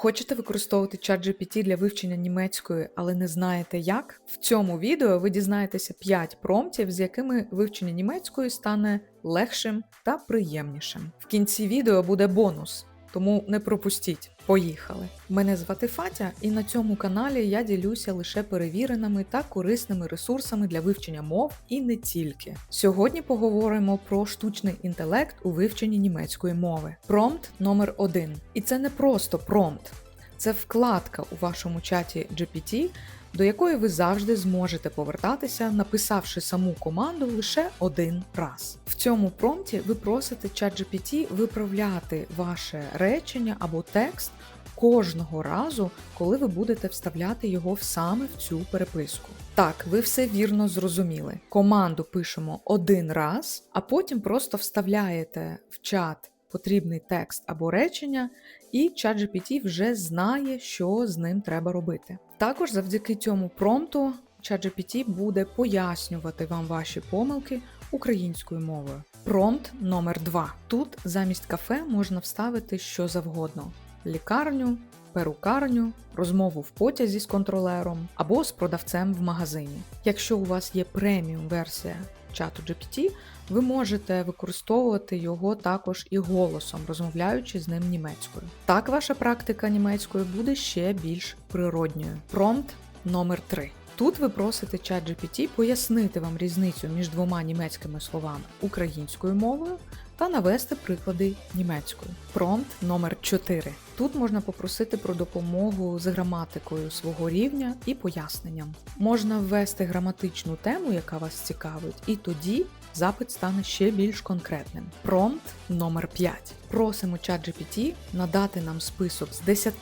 Хочете використовувати ChatGPT для вивчення німецької, але не знаєте як? В цьому відео ви дізнаєтеся 5 промптів, з якими вивчення німецької стане легшим та приємнішим. В кінці відео буде бонус, тому не пропустіть. Поїхали! Мене звати Фатя, і на цьому каналі я ділюся лише перевіреними та корисними ресурсами для вивчення мов і не тільки. Сьогодні поговоримо про штучний інтелект у вивченні німецької мови. Промпт номер 1 І це не просто промпт, це вкладка у вашому чаті GPT, до якої ви завжди зможете повертатися, написавши саму команду лише один раз. В цьому промпті ви просите ChatGPT виправляти ваше речення або текст кожного разу, коли ви будете вставляти його саме в цю переписку. Так, ви все вірно зрозуміли. Команду пишемо один раз, а потім просто вставляєте в чат потрібний текст або речення, і ChatGPT вже знає, що з ним треба робити. Також завдяки цьому промпту ChatGPT буде пояснювати вам ваші помилки українською мовою. Промпт номер 2 Тут замість кафе можна вставити що завгодно: лікарню, перукарню, розмову в потязі з контролером або з продавцем в магазині. Якщо у вас є преміум версія чату GPT, ви можете використовувати його також і голосом, розмовляючи з ним німецькою. Так ваша практика німецькою буде ще більш природньою. Промпт номер 3 Тут ви просите ChatGPT пояснити вам різницю між двома німецькими словами українською мовою та навести приклади німецькою. Промпт номер 4 Тут можна попросити про допомогу з граматикою свого рівня і поясненням. Можна ввести граматичну тему, яка вас цікавить, і тоді запит стане ще більш конкретним. Промпт номер 5 Просимо ChatGPT надати нам список з 10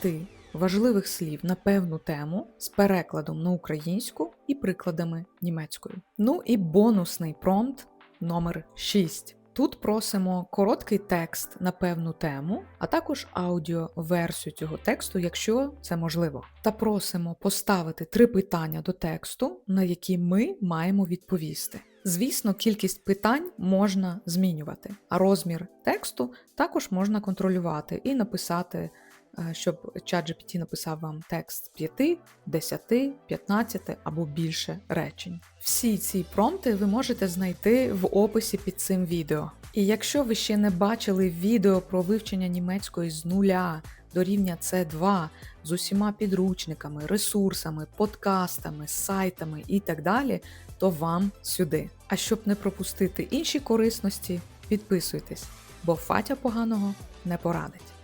важливих слів на певну тему з перекладом на українську і прикладами німецькою. Ну і бонусний промпт номер 6. Тут просимо короткий текст на певну тему, а також аудіоверсію цього тексту, якщо це можливо. Та просимо поставити три питання до тексту, на які ми маємо відповісти. Звісно, кількість питань можна змінювати, а розмір тексту також можна контролювати і написати щоб ChatGPT написав вам текст 5, 10, 15 або більше речень. Всі ці промпти ви можете знайти в описі під цим відео. І якщо ви ще не бачили відео про вивчення німецької з нуля до рівня C2 з усіма підручниками, ресурсами, подкастами, сайтами і так далі, то вам сюди. А щоб не пропустити інші корисності, підписуйтесь, бо Фатя поганого не порадить.